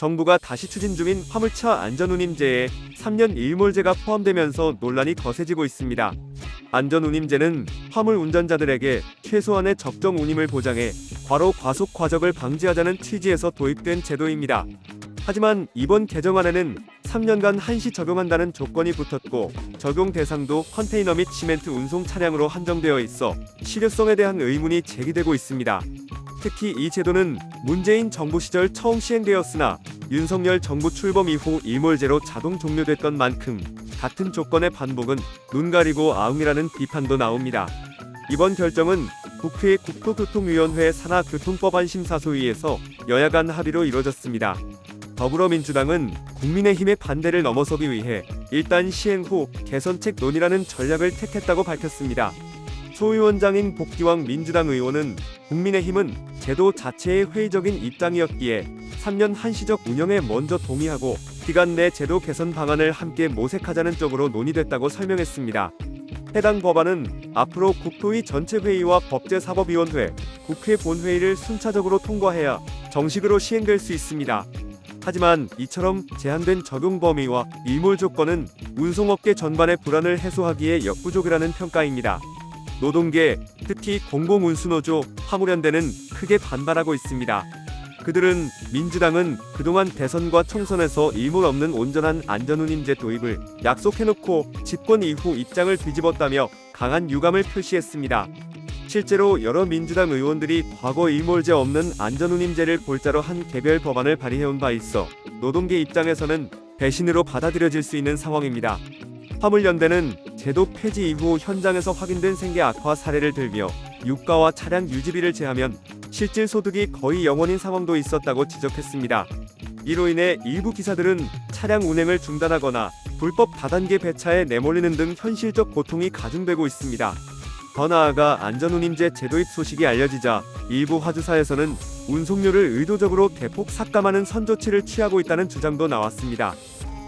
정부가 다시 추진 중인 화물차 안전운임제에 3년 일몰제가 포함되면서 논란이 거세지고 있습니다. 안전운임제는 화물 운전자들에게 최소한의 적정 운임을 보장해 과로 과속 과적을 방지하자는 취지에서 도입된 제도입니다. 하지만 이번 개정안에는 3년간 한시 적용한다는 조건이 붙었고 적용 대상도 컨테이너 및 시멘트 운송 차량으로 한정되어 있어 실효성에 대한 의문이 제기되고 있습니다. 특히 이 제도는 문재인 정부 시절 처음 시행되었으나 윤석열 정부 출범 이후 일몰제로 자동 종료됐던 만큼 같은 조건의 반복은 눈 가리고 아웅이라는 비판도 나옵니다. 이번 결정은 국회 국토교통위원회 산하 교통법안 심사소위에서 여야 간 합의로 이뤄졌습니다. 더불어민주당은 국민의힘의 반대를 넘어서기 위해 일단 시행 후 개선책 논의라는 전략을 택했다고 밝혔습니다. 소위원장인 복기왕 민주당 의원은 국민의힘은 제도 자체의 회의적인 입장이었기에 3년 한시적 운영에 먼저 동의하고 기간 내 제도 개선 방안을 함께 모색하자는 쪽으로 논의됐다고 설명했습니다. 해당 법안은 앞으로 국토위 전체 회의와 법제사법위원회, 국회 본회의를 순차적으로 통과해야 정식으로 시행될 수 있습니다. 하지만 이처럼 제한된 적용 범위와 일몰 조건은 운송업계 전반의 불안을 해소하기에 역부족이라는 평가입니다. 노동계, 특히 공공운수노조, 화물연대는 크게 반발하고 있습니다. 그들은 민주당은 그동안 대선과 총선에서 일몰 없는 온전한 안전운임제 도입을 약속해놓고 집권 이후 입장을 뒤집었다며 강한 유감을 표시했습니다. 실제로 여러 민주당 의원들이 과거 일몰제 없는 안전운임제를 골자로 한 개별 법안을 발의해온 바 있어 노동계 입장에서는 배신으로 받아들여질 수 있는 상황입니다. 화물연대는 제도 폐지 이후 현장에서 확인된 생계 악화 사례를 들며 유가와 차량 유지비를 제하면 실질 소득이 거의 영원인 상황도 있었다고 지적했습니다. 이로 인해 일부 기사들은 차량 운행을 중단하거나 불법 다단계 배차에 내몰리는 등 현실적 고통이 가중되고 있습니다. 더 나아가 안전운임제 제도입 소식이 알려지자 일부 화주사에서는 운송료를 의도적으로 대폭 삭감하는 선조치를 취하고 있다는 주장도 나왔습니다.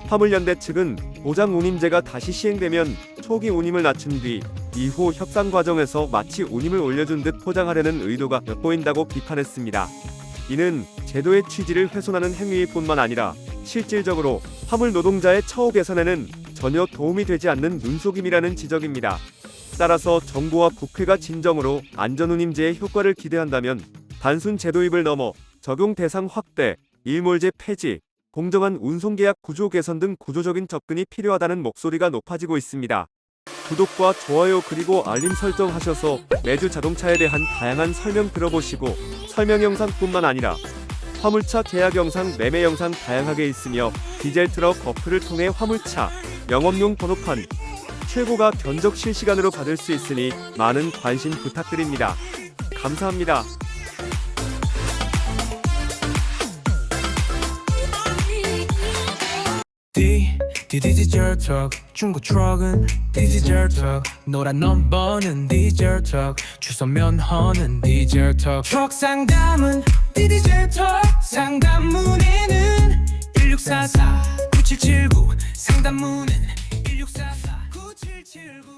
화물연대 측은 보장 운임제가 다시 시행되면 초기 운임을 낮춘 뒤 이후 협상 과정에서 마치 운임을 올려준 듯 포장하려는 의도가 엿보인다고 비판했습니다. 이는 제도의 취지를 훼손하는 행위일 뿐만 아니라 실질적으로 화물 노동자의 처우 개선에는 전혀 도움이 되지 않는 눈속임이라는 지적입니다. 따라서 정부와 국회가 진정으로 안전운임제의 효과를 기대한다면 단순 제도입을 넘어 적용 대상 확대, 일몰제 폐지, 공정한 운송계약 구조 개선 등 구조적인 접근이 필요하다는 목소리가 높아지고 있습니다. 구독과 좋아요 그리고 알림 설정하셔서 매주 자동차에 대한 다양한 설명 들어보시고 설명 영상뿐만 아니라 화물차 계약 영상, 매매 영상 다양하게 있으며 디젤 트럭 어플을 통해 화물차 영업용 번호판 최고가 견적 실시간으로 받을 수 있으니 많은 관심 부탁드립니다. 감사합니다. 디디디젤 턱 중고 트럭은 디디젤 턱 노란 넘버는 디젤 턱 주소 면허는 디젤 턱턱 상담은 디젤 턱 상담문에는 1644 9779 상담문은 1644 9779